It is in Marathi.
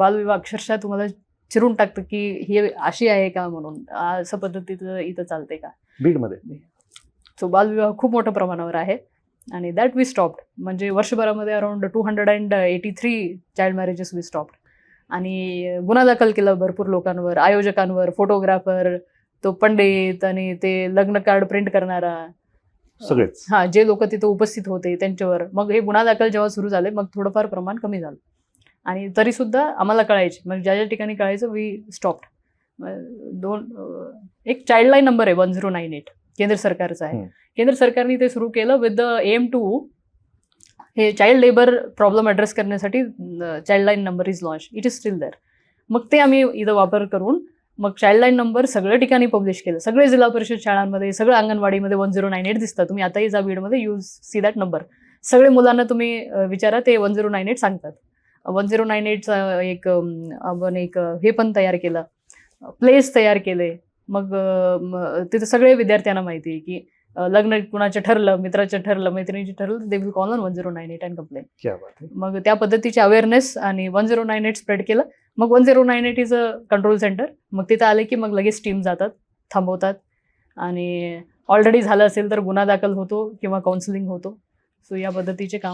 बालविवाह अक्षरशः तुम्हाला चिरून टाकतं की ही अशी आहे का म्हणून? असं पद्धतीचं इथं चालते का? बीडमध्ये. सो बालविवाह खूप मोठ्या प्रमाणावर आहे. आणि दॅट वी स्टॉप्ड म्हणजे वर्षभरामध्ये around two hundred and eighty three child marriages we stopped आणि गुन्हा दाखल केला भरपूर लोकांवर आयोजकांवर फोटोग्राफर तो पंडित आणि ते लग्न कार्ड प्रिंट करणारा. सगळेच. हा जे लोक तिथं उपस्थित होते त्यांच्यावर. मग हे गुन्हा दाखल जेव्हा सुरू झाले मग थोडंफार प्रमाण कमी झालं. आणि तरी सुद्धा आम्हाला कळायचे. मग ज्या ज्या ठिकाणी कळायचं वी स्टॉप्ड दोन एक चाइल्डलाईन नंबर आहे वन झिरो नाईन एट केंद्र सरकारचा आहे. केंद्र सरकारने ते सुरू केलं विथ द एम टू हे चाइल्ड लेबर प्रॉब्लेम ॲड्रेस करण्यासाठी Childline number is launch it is still there मग ते आम्ही इथं वापर करून मग चाइल्डलाईन नंबर सगळ्या ठिकाणी पब्लिश केलं. सगळे जिल्हा परिषद शाळांमध्ये सगळं अंगणवाडीमध्ये वन झिरो नाईन एट दिसतं. तुम्ही आताही जा बीडमध्ये यूज सी दॅट नंबर सगळे मुलांना तुम्ही विचारा ते वन झिरो नाईन एट सांगतात. वन झिरो नाईन एटचा एक आपण एक हे पण तयार केलं. प्लेस तयार केले. मग तिथं सगळे विद्यार्थ्यांना माहिती आहे की लग्न कुणाचं ठरलं मित्राचं ठरलं मैत्रिणीचं ठरलं they will call on one zero nine eight and complain क्या बात आहे मग त्या पद्धतीचे अवेअरनेस आणि one zero nine eight spread केलं. मग one zero nine eight is a control centre मग तिथं आले की मग लगेच टीम जातात थांबवतात. आणि ऑलरेडी झालं असेल तर गुन्हा दाखल होतो किंवा काउन्सिलिंग होतो. सो या पद्धतीचे काम